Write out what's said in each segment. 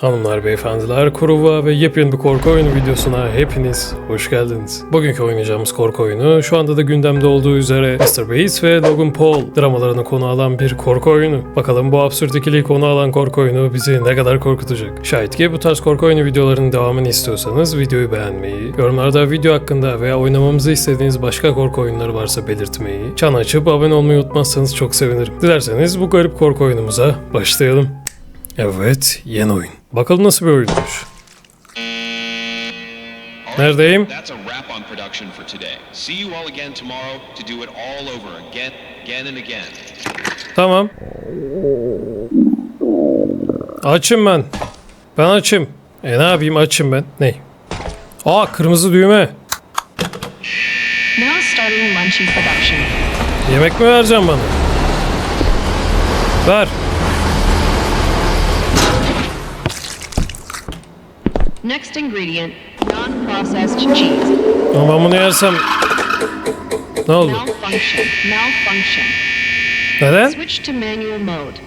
Hanımlar, beyefendiler, Kuruva ve yepyeni bir korku oyunu videosuna hepiniz hoş geldiniz. Bugünkü oynayacağımız korku oyunu şu anda da gündemde olduğu üzere Mr. Bates ve Logan Paul dramalarını konu alan bir korku oyunu. Bakalım bu absürt ikiliyi konu alan korku oyunu bizi ne kadar korkutacak. Şayet ki bu tarz korku oyunu videolarının devamını istiyorsanız videoyu beğenmeyi, yorumlarda video hakkında veya oynamamızı istediğiniz başka korku oyunları varsa belirtmeyi, çan açıp abone olmayı unutmazsanız çok sevinirim. Dilerseniz bu garip korku oyunumuza başlayalım. Evet, yeni oyun. Bakalım nasıl bir oyunmuş. Neredeyim? That's a wrap on production for today. See you all again tomorrow to do it all over again, again and again. Tamam. Açım ben. Ben açım. E ne yapayım açım ben. Ne? Aa kırmızı düğme. Now starting production. Yemek mi vereceğim bana? Ver. Next ingredient, non-processed cheese. Ama ben bunu yersem... Ne oldu? Malfunction. Malfunction. Neden? Switch to manual mode.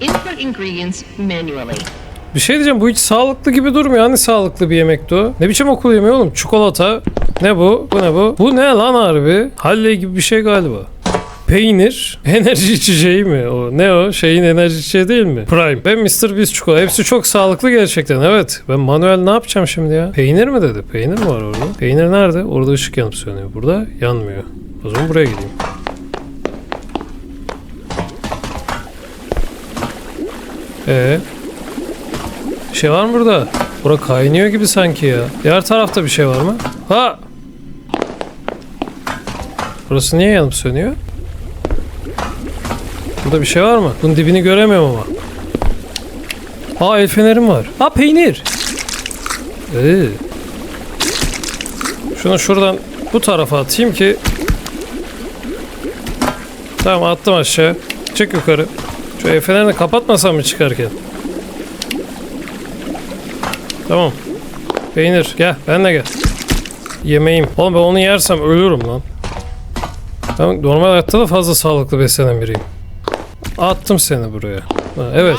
Input ingredients manually. Bir şey diyeceğim bu hiç sağlıklı gibi durmuyor. Hani sağlıklı bir yemekti o? Ne biçim okul yemeği oğlum? Çikolata. Ne bu? Bu ne bu? Bu ne lan harbi? Halle gibi bir şey galiba. Peynir, enerji içeceği mi o? Ne o? Şeyin enerji içeceği değil mi? Prime ve Mr. Beast çikolata. Hepsi çok sağlıklı gerçekten. Evet. Ben manuel ne yapacağım şimdi ya? Peynir mi dedi? Peynir mi var orada? Peynir nerede? Orada ışık yanıp sönüyor. Burada yanmıyor. O zaman buraya gideyim. Ee, bir şey var mı burada? Bura kaynıyor gibi sanki ya. Diğer tarafta bir şey var mı? Ha! Burası niye yanıp sönüyor? Burada bir şey var mı? Bunun dibini göremiyorum ama. Aa el fenerim var. Ha peynir. Ee. Şunu şuradan bu tarafa atayım ki Tamam attım aşağı. Çık yukarı. Şu el fenerini kapatmasam mı çıkarken? Tamam. Peynir gel ben de gel. Yemeğim. Oğlum ben onu yersem ölürüm lan. Ben normal hayatta da fazla sağlıklı beslenen biriyim. Attım seni buraya. Ha, evet.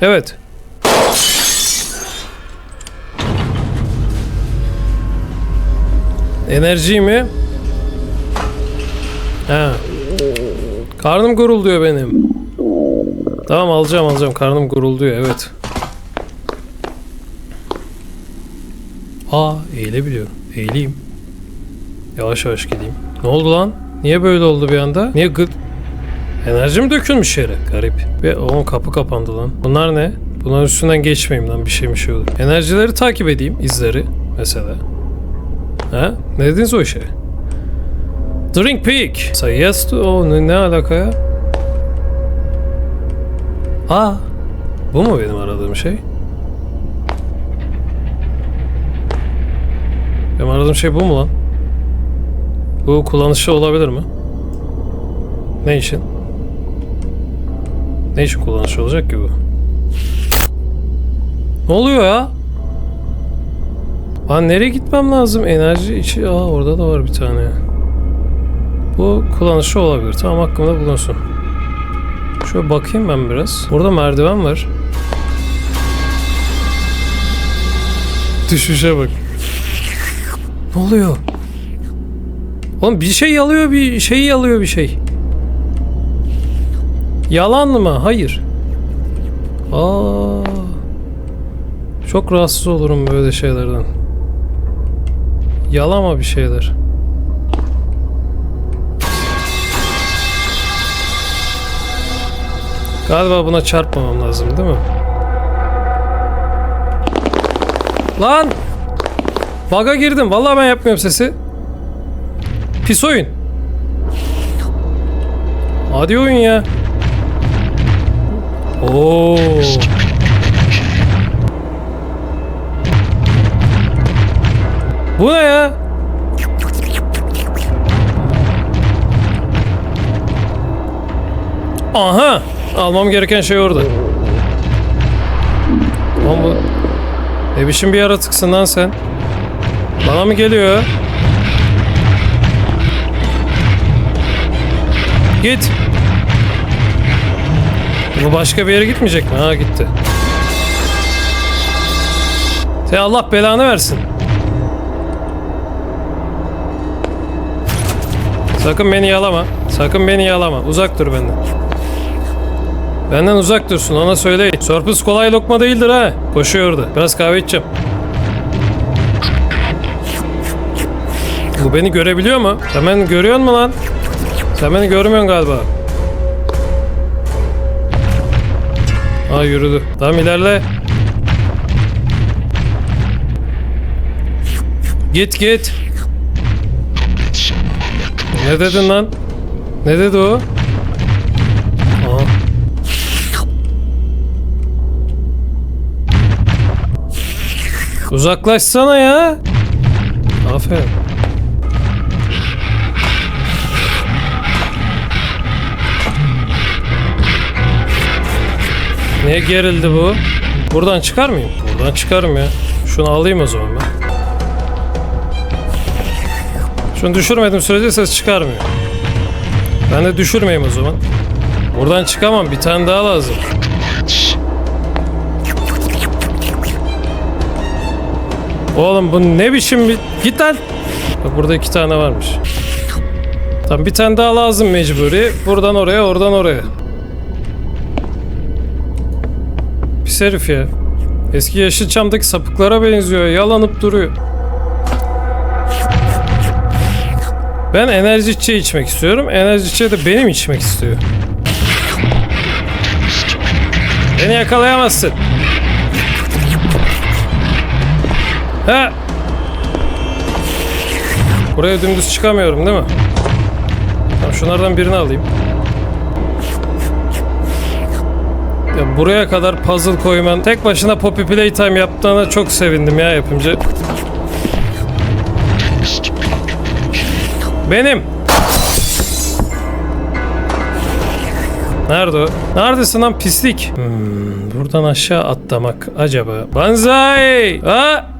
Evet. Enerji mi? Ha. Karnım gurulduyor benim. Tamam alacağım alacağım. Karnım gurulduyor evet. Aa eğilebiliyorum. Eğileyim. Yavaş yavaş gideyim. Ne oldu lan? Niye böyle oldu bir anda? Niye gıd... Enerji mi dökülmüş yere? Garip. Ve o kapı kapandı lan. Bunlar ne? Bunların üstünden geçmeyeyim lan bir şey bir şey olur. Enerjileri takip edeyim. izleri mesela. Ha? Ne dediniz o işe? Drink Peak. Say yes to... O ne, ne alaka ya? Aa. Bu mu benim aradığım şey? Benim aradığım şey bu mu lan? Bu kullanışlı olabilir mi? Ne için? Ne için kullanışlı olacak ki bu? Ne oluyor ya? Lan nereye gitmem lazım? Enerji içi... Aa orada da var bir tane. Bu kullanışlı olabilir. Tamam hakkımda bulunsun. Şöyle bakayım ben biraz. Burada merdiven var. Düşüşe bak. Ne oluyor? Oğlum bir şey yalıyor bir şey yalıyor bir şey. Yalan mı? Hayır. Aa. Çok rahatsız olurum böyle şeylerden. Yalama bir şeyler. Galiba buna çarpmamam lazım değil mi? Lan! Baga girdim. Vallahi ben yapmıyorum sesi. Pis oyun. Hadi oyun ya. Oo. Bu ne ya? Aha! Almam gereken şey orada. Lan bu... Ne biçim bir yaratıksın lan sen? Bana mı geliyor? Git. Bu başka bir yere gitmeyecek mi? Ha gitti. Sen Allah belanı versin. Sakın beni yalama. Sakın beni yalama. Uzak dur benden. Benden uzak dursun ona söyleyin. Sorpus kolay lokma değildir ha. Koşuyor orada. Biraz kahve içeceğim. Bu beni görebiliyor mu? Sen beni görüyor musun lan? Sen beni görmüyorsun galiba. Ha yürüdü. Tamam ilerle. Git git. Ne dedin lan? Ne dedi o? Aha. Uzaklaşsana ya. Aferin. Niye gerildi bu? Buradan çıkar mıyım? Buradan çıkarım ya. Şunu alayım o zaman ben. Şunu düşürmedim sürece ses çıkarmıyor. Ben de düşürmeyeyim o zaman. Buradan çıkamam. Bir tane daha lazım. Oğlum bu ne biçim bir... Git lan. Burada iki tane varmış. Tamam bir tane daha lazım mecburi. Buradan oraya, oradan oraya. Herif ya. Eski Yeşilçam'daki sapıklara benziyor. Yalanıp duruyor. Ben enerji içeceği içmek istiyorum. Enerji içeceği de benim içmek istiyor. Beni yakalayamazsın. Ha! Buraya dümdüz çıkamıyorum değil mi? Tamam şunlardan birini alayım. Ya buraya kadar puzzle koyman tek başına Poppy Playtime yaptığına çok sevindim ya yapımcı. Benim. Nerede o? Neredesin lan pislik? Hmm, buradan aşağı atlamak acaba. Banzai! Ha?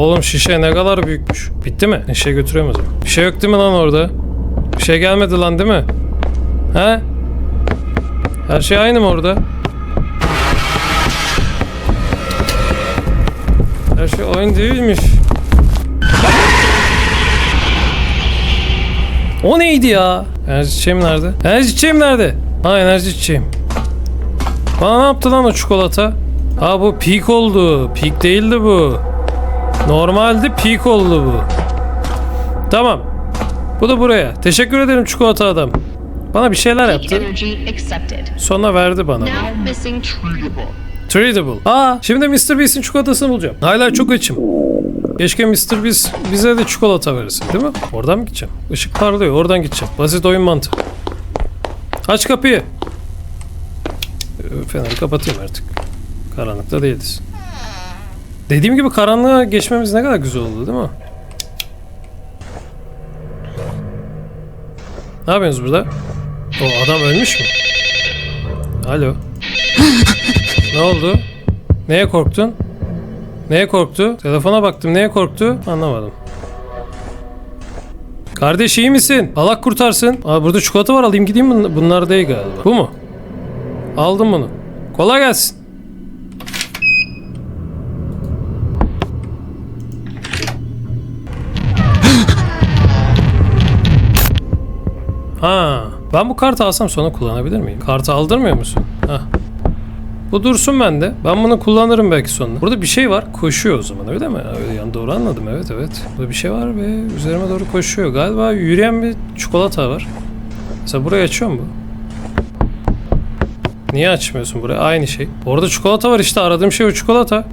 Oğlum şişe ne kadar büyükmüş. Bitti mi? Şişe zaman. Bir şey yok değil mi lan orada? Bir şey gelmedi lan değil mi? Ha? Her şey aynı mı orada? Her şey aynı değilmiş. O neydi ya? Enerji çiçeğim nerede? Enerji çiçeğim nerede? Ha enerji çiçeğim. Bana ne yaptı lan o çikolata? Ha bu peak oldu. Peak değildi bu. Normalde peak oldu bu. Tamam. Bu da buraya. Teşekkür ederim çikolata adam. Bana bir şeyler yaptı. Sonra verdi bana. Treatable. Aa, şimdi Mr. Beast'in çikolatasını bulacağım. Hala çok açım. Keşke Mr. Beast bize de çikolata verirse değil mi? Oradan mı gideceğim? Işık parlıyor. Oradan gideceğim. Basit oyun mantığı. Aç kapıyı. Feneri kapatayım artık. Karanlıkta değiliz. Dediğim gibi karanlığa geçmemiz ne kadar güzel oldu değil mi? Ne yapıyorsunuz burada? O adam ölmüş mü? Alo. Ne oldu? Neye korktun? Neye korktu? Telefona baktım. Neye korktu? Anlamadım. Kardeş iyi misin? Allah kurtarsın. Aa, burada çikolata var alayım gideyim. Bun- Bunlar değil galiba. Bu mu? Aldım bunu. Kolay gelsin. Ha, ben bu kartı alsam sonra kullanabilir miyim? Kartı aldırmıyor musun? Hah. Bu dursun bende. Ben bunu kullanırım belki sonra. Burada bir şey var. Koşuyor o zaman öyle mi? Öyle yani doğru anladım. Evet evet. Burada bir şey var ve üzerime doğru koşuyor. Galiba yürüyen bir çikolata var. Mesela burayı açıyor mu? Niye açmıyorsun burayı? Aynı şey. Orada çikolata var işte. Aradığım şey o çikolata.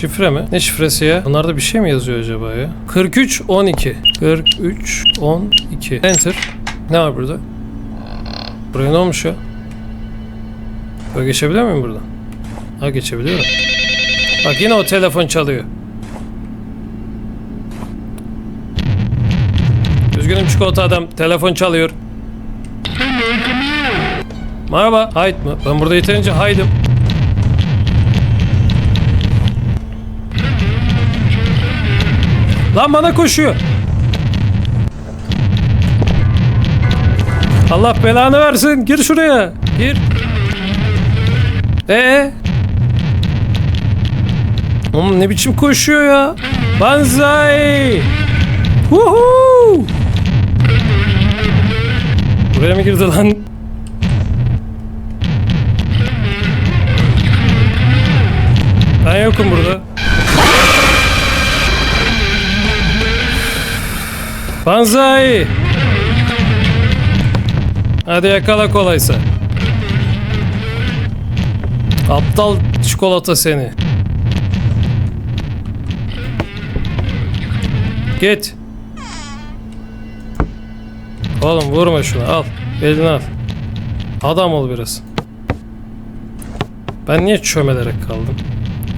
Şifre mi? Ne şifresi ya? Bunlarda bir şey mi yazıyor acaba ya? 43 12. 43 12. Enter. Ne var burada? Buraya ne olmuş ya? Böyle geçebiliyor muyum buradan? Ha geçebiliyorum. Bak yine o telefon çalıyor. Üzgünüm çikolata adam. Telefon çalıyor. Merhaba. Hayt mı? Ben burada yeterince haydım. Lan bana koşuyor. Allah belanı versin. Gir şuraya. Gir. Ee? Oğlum ne biçim koşuyor ya? Banzai! Woohoo! Buraya mı girdi lan? Banzai! Hadi yakala kolaysa. Aptal çikolata seni. Git. Oğlum vurma şunu al. Elini al. Adam ol biraz. Ben niye çömelerek kaldım?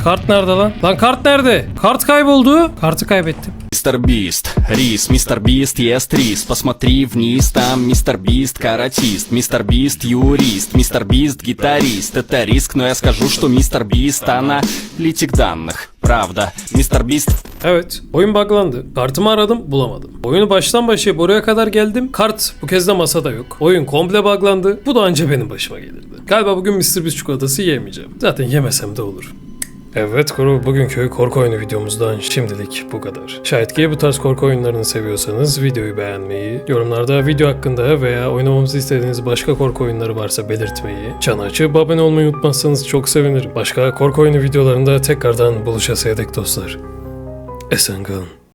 Kart nerede lan? Lan kart nerede? Kart kayboldu. Kartı kaybettim. Мистер Бист, рис, мистер Бист ест рис Посмотри вниз, там мистер Бист каратист Мистер Бист юрист, мистер Бист гитарист Это риск, но я скажу, что мистер Бист аналитик данных Правда, мистер Бист Evet, oyun buglandı. Kartımı aradım, bulamadım. Oyunu baştan başlayıp oraya kadar geldim. Kart bu kez de masada yok. Oyun komple buglandı. Bu da anca benim başıma gelirdi. Galiba bugün Mr. Beast çikolatası yemeyeceğim. Zaten yemesem de olur. Evet kuru bugünkü korku oyunu videomuzdan şimdilik bu kadar. Şayet ki bu tarz korku oyunlarını seviyorsanız videoyu beğenmeyi, yorumlarda video hakkında veya oynamamızı istediğiniz başka korku oyunları varsa belirtmeyi, çanı açıp abone olmayı unutmazsanız çok sevinirim. Başka korku oyunu videolarında tekrardan buluşasıya dek dostlar. Esen kalın.